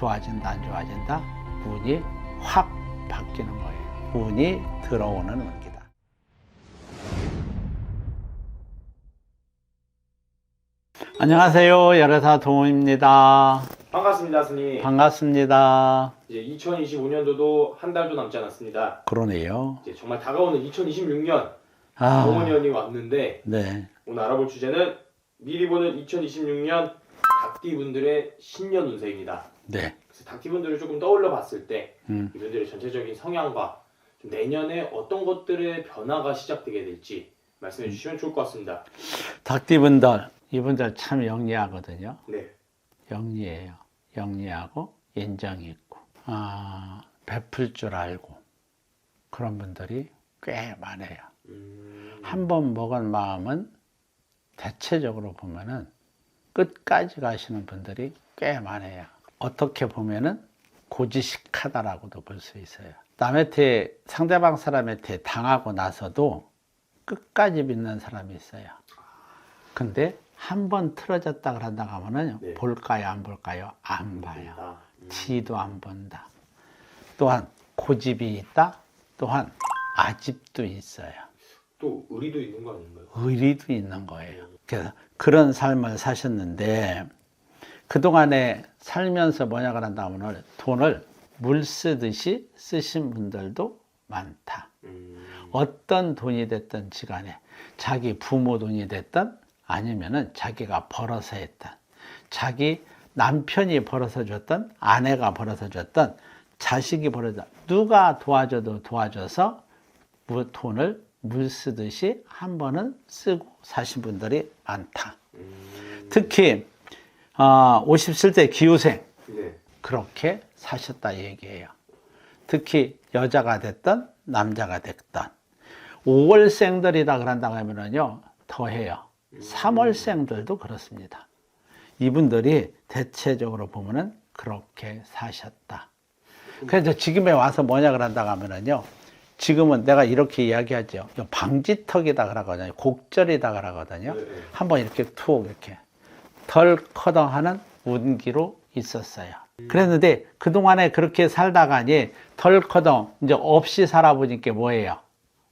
좋아진다 안 좋아진다 운이 확 바뀌는 거예요. 운이 들어오는 운기다. 안녕하세요. 열애사 도움입니다. 반갑습니다, 스님. 반갑습니다. 이제 2025년도도 한 달도 남지 않았습니다. 그러네요. 이제 정말 다가오는 2026년 아, 병원년이 왔는데 네. 오늘 알아볼 주제는 미리 보는 2026년 닭띠분들의 신년 운세입니다. 네. 그래서 닭띠분들을 조금 떠올려 봤을 때 음, 이분들의 전체적인 성향과 좀 내년에 어떤 것들의 변화가 시작되게 될지 말씀해 음. 주시면 좋을 것 같습니다. 닭띠분들, 이분들 참 영리하거든요. 네. 영리해요. 영리하고 인정이 있고, 아, 베풀 줄 알고, 그런 분들이 꽤 많아요. 음, 한번 먹은 마음은 대체적으로 보면은 끝까지 가시는 분들이 꽤 많아요. 어떻게 보면은 고지식하다라고도 볼 수 있어요. 남한테, 상대방 사람한테 당하고 나서도 끝까지 믿는 사람이 있어요. 근데 한 번 틀어졌다 그런다 하면은 네. 볼까요, 안 볼까요? 안 봐요. 아, 음, 지도 안 본다. 또한 고집이 있다. 또한 아집도 있어요. 또 의리도 있는 거 아닌가요? 의리도 있는 거예요. 그래서 그런 삶을 사셨는데 그동안에 살면서 뭐냐 그런다 하면 돈을 물 쓰듯이 쓰신 분들도 많다. 음, 어떤 돈이 됐든 지 간에 자기 부모 돈이 됐든 아니면은 자기가 벌어서 했든 자기 남편이 벌어서 줬든 아내가 벌어서 줬든 자식이 벌어서 누가 도와줘도 도와줘서 무- 돈을 물 쓰듯이 한 번은 쓰고 사신 분들이 많다. 음, 특히 어, 57대 기후생 네. 그렇게 사셨다 얘기예요. 특히 여자가 됐든 남자가 됐든 5월생들이다 그런다고 하면은요 더해요. 3월생들도 그렇습니다. 이분들이 대체적으로 보면은 그렇게 사셨다. 그래서 지금에 와서 뭐냐 그런다고 하면은요. 지금은 내가 이렇게 이야기하죠. 방지턱이다 그러거든요. 곡절이다 그러거든요. 네, 네. 한번 이렇게 툭 이렇게 덜커덩하는 운기로 있었어요. 그랬는데 그동안에 그렇게 살다가니 덜커덩 이제 없이 살아보니까 뭐예요?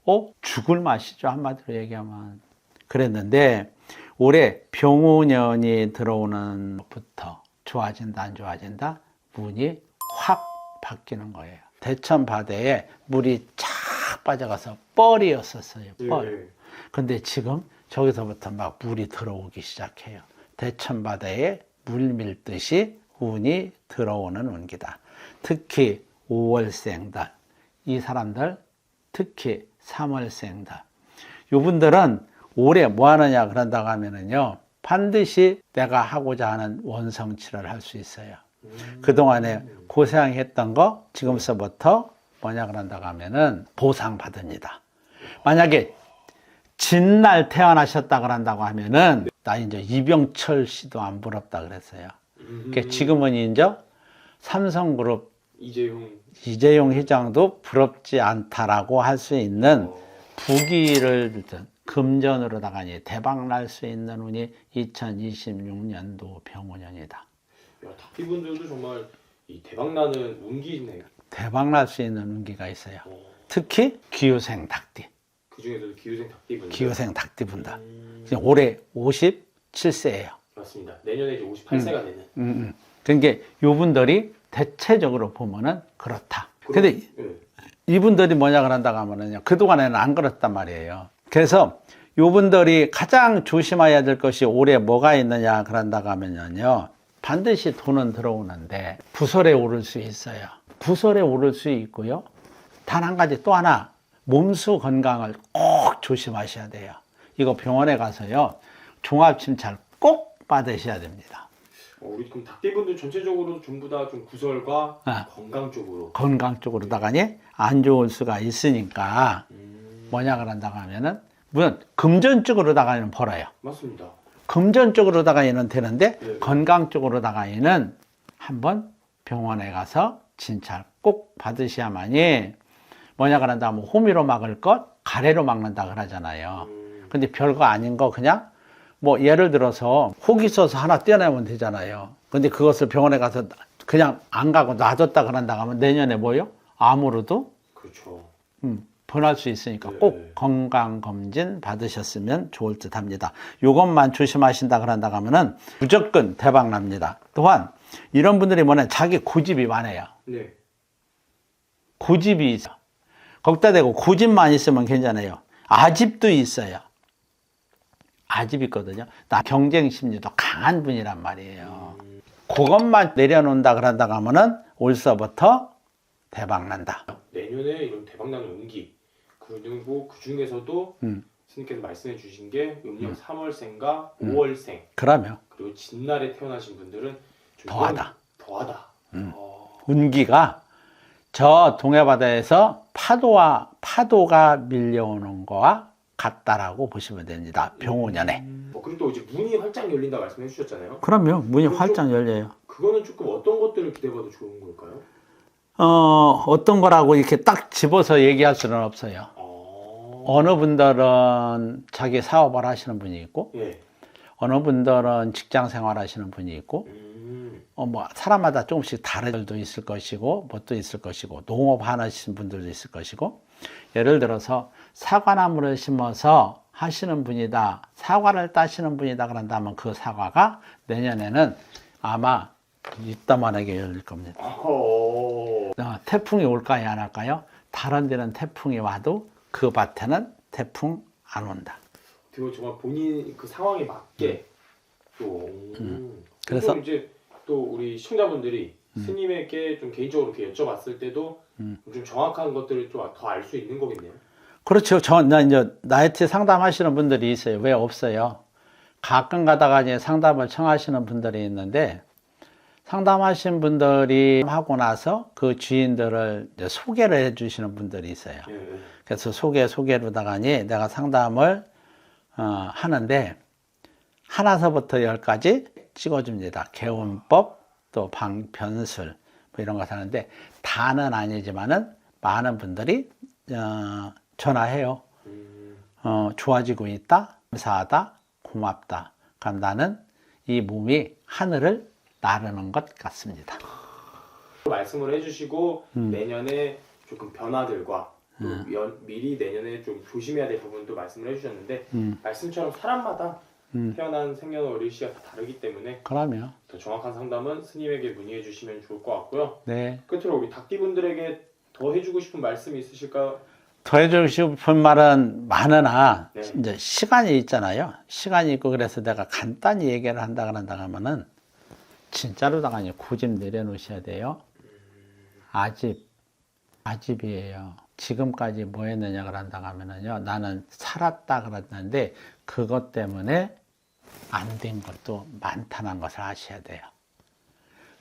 어? 죽을 맛이죠. 한마디로 얘기하면. 그랬는데 올해 병오년이 들어오는 부터 좋아진다 안 좋아진다 운이 확 바뀌는 거예요. 대천 바다에 물이 쫙 빠져가서 뻘이었었어요. 뻘. 네. 근데 지금 저기서부터 막 물이 들어오기 시작해요. 대천 바다에 물 밀듯이 운이 들어오는 운기다. 특히 5월생들, 이 사람들, 특히 3월생들. 이분들은 올해 뭐 하느냐 그런다고 하면은요, 반드시 내가 하고자 하는 원성치를 할 수 있어요. 음, 그동안에 고생했던 거 지금서부터 뭐냐 그런다고 하면은 보상받습니다. 만약에 진날 태어나셨다 그런다고 하면은 나 이제 이병철 씨도 안 부럽다 그랬어요. 음, 그러니까 지금은 이제 삼성그룹 이재용 이재용 회장도 부럽지 않다라고 할 수 있는 어, 부기를 금전으로다가 대박 날 수 있는 운이 2026년도 병원년이다. 야, 닭띠분들도 정말 이 대박 나는 운기네요. 대박 날 수 있는 운기가 있어요. 어, 특히 기후생 닭띠, 그 중에서도 기후생 닭띠 분들. 기후생 닭띠 분들. 음, 지금 올해 57세예요. 맞습니다. 내년에 이제 58세가 되는. 음, 음. 그러니까 요분들이 대체적으로 보면은 그렇다. 근데 네. 이분들이 뭐냐 그런다고 하면은요. 그동안에는 안 그렇단 말이에요. 그래서 요분들이 가장 조심해야 될 것이 올해 뭐가 있느냐 그런다고 하면요. 반드시 돈은 들어오는데 부설에 오를 수 있어요. 부설에 오를 수 있고요. 단 한 가지 또 하나 몸수 건강을 꼭 조심하셔야 돼요. 이거 병원에 가서요. 종합 침찰 꼭 받으셔야 됩니다. 어, 우리 그럼 닭띠분들 전체적으로 전부 다 좀 구설과 아. 건강 쪽으로. 건강 쪽으로다가니 안 좋을 수가 있으니까 음, 뭐냐 그런다고 하면은 물론 금전 쪽으로다가는 벌어요. 맞습니다. 금전 쪽으로다가는 되는데 네. 건강 쪽으로다가는 한번 병원에 가서 진찰 꼭 받으셔야만이 뭐냐 그런다 하면 호미로 막을 것 가래로 막는다 그러잖아요. 음, 근데 별거 아닌 거 그냥 뭐 예를 들어서 혹이 써서 하나 떼어내면 되잖아요. 근데 그것을 병원에 가서 그냥 안 가고 놔뒀다 그런다 하면 내년에 뭐요? 암으로도 그렇죠. 음, 변할 수 있으니까 네. 꼭 건강 검진 받으셨으면 좋을 듯 합니다. 이것만 조심하신다 그런다 하면은 무조건 대박 납니다. 또한 이런 분들이 뭐냐, 자기 고집이 많아요. 네. 고집이 있어. 거기다 대고 고집만 있으면 괜찮아요. 아집도 있어요. 아집 있거든요. 나 경쟁 심리도 강한 분이란 말이에요. 그것만 내려놓는다 그런다 하면은 올서부터 대박 난다. 내년에 이런 대박 나는 운기 그리고 그 중에서도 음. 스님께서 말씀해 주신 게 음력 3월생과 5월생 그러면 그리고 진날에 태어나신 분들은 좀 더하다. 더하다. 어, 운기가 저 동해바다에서 파도와 파도가 밀려오는 거와 같다라고 보시면 됩니다. 병오년에. 어, 그리고 또 이제 문이 활짝 열린다 말씀해 주셨잖아요. 그럼요. 문이 활짝 열려요. 그거는 조금 어떤 것들을 기대해봐도 좋은 걸까요? 어, 어떤 거라고 이렇게 딱 집어서 얘기할 수는 없어요. 어, 어느 분들은 자기 사업을 하시는 분이 있고, 예. 어느 분들은 직장 생활 하시는 분이 있고, 음, 어, 뭐, 사람마다 조금씩 다른 일도 있을 것이고, 뭣도 있을 것이고, 농업 하시는 분들도 있을 것이고, 예를 들어서 사과나무를 심어서 하시는 분이다, 사과를 따시는 분이다 그런다면 그 사과가 내년에는 아마 이따만하게 열릴 겁니다. 어, 어, 태풍이 올까요, 안 올까요? 다른 데는 태풍이 와도 그 밭에는 태풍 안 온다. 그리고 정말 본인 그 상황에 맞게 또 음. 그래서- 또 이제 또 우리 시청자분들이 스님에게 좀 개인적으로 이렇게 여쭤봤을 때도 음. 좀 정확한 것들을 좀 더 알 수 있는 거겠네요. 그렇죠. 저, 나 이제 나이트 상담하시는 분들이 있어요. 왜 없어요? 가끔 가다가 이제 상담을 청하시는 분들이 있는데, 상담하신 분들이 하고 나서 그 주인들을 소개를 해 주시는 분들이 있어요. 예, 예. 그래서 소개, 소개로다가니 내가 상담을, 어, 하는데, 하나서부터 열까지 찍어줍니다. 개운법, 또 방편술, 뭐 이런 거 하는데, 다는 아니지만은 많은 분들이, 어, 전화해요. 음, 어, 좋아지고 있다, 감사하다, 고맙다. 그럼 나는 이 몸이 하늘을 나르는 것 같습니다. 말씀을 해주시고 음. 내년에 조금 변화들과 또 연- 미리 내년에 좀 조심해야 될 부분도 말씀을 해주셨는데 음. 말씀처럼 사람마다 음. 태어난 생년월일시가 다 다르기 때문에 그러면, 더 정확한 상담은 스님에게 문의해 주시면 좋을 것 같고요. 네. 끝으로 우리 닭띠분들에게 더 해주고 싶은 말씀이 있으실까요? 더 해주고 싶은 말은 많으나, 네. 이제 시간이 있잖아요. 시간이 있고 그래서 내가 간단히 얘기를 한다 그런다 하면은, 진짜로다가 이제 고집 내려놓으셔야 돼요. 아집, 아집이에요. 지금까지 뭐 했느냐 그런다 하면은요, 나는 살았다 그랬는데, 그것 때문에 안 된 것도 많다는 것을 아셔야 돼요.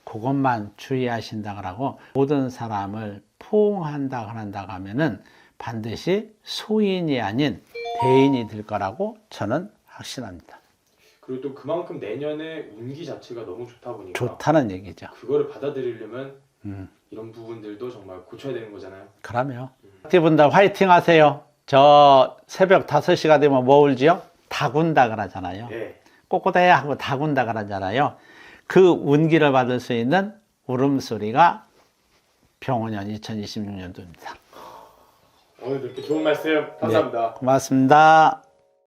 그것만 주의하신다 그러고, 모든 사람을 포옹한다 그런다 하면은, 반드시 소인이 아닌 대인이 될 거라고 저는 확신합니다. 그리고 또 그만큼 내년에 운기 자체가 너무 좋다 보니까 좋다는 얘기죠. 그거를 받아들이려면 음. 이런 부분들도 정말 고쳐야 되는 거잖아요. 그러면 분들 화이팅 하세요. 저 새벽 5시가 되면 뭐 울지요? 다군다 그러잖아요. 예. 꼬꼬대 하고 다군다 그러잖아요. 그 운기를 받을 수 있는 울음소리가 병원년 2026년도입니다. 오늘 이렇게 좋은 말씀 감사합니다. 고맙습니다.